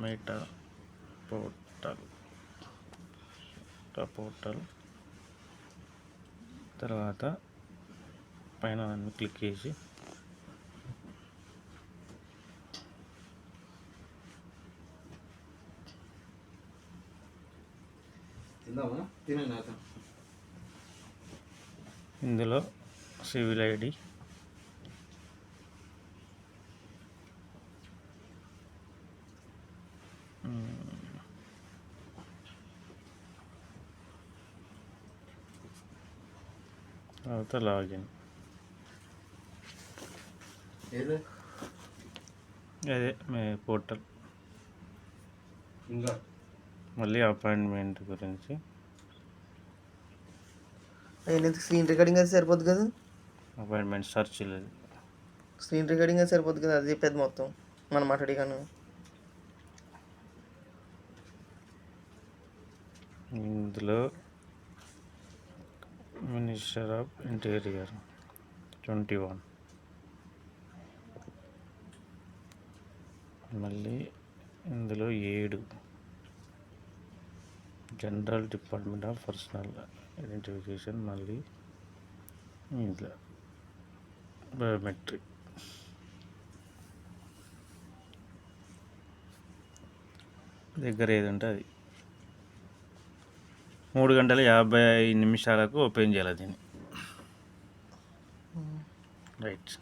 Meta portal. Meta portal. తర్వాత పైన దాన్ని క్లిక్ చేసి ఇందులో సివిల్ ఐడి తర్వాత లాగిన్ ఏదో అదే మీ పోర్టల్ ఇంకా మళ్ళీ అపాయింట్మెంట్ గురించి స్క్రీన్ రికార్డింగ్ అయితే సరిపోద్ది కదా అపాయింట్మెంట్ సెర్చ్ లేదు స్క్రీన్ రికార్డింగ్ అయితే సరిపోద్ది కదా అది చెప్పేది మొత్తం మనం మాట్లాడి కానీ ఇందులో minister of interior twenty one. మళ్ళీ ఇందులో ఏడు. General department of personal identification మళ్ళీ ఇందులో. బయోమెట్రిక్. దగ్గర ఏది ఉంటే అది. మూడు గంటల యాభై నిమిషాలకు ఓపెన్ చేయాలి దీన్ని. రైట్.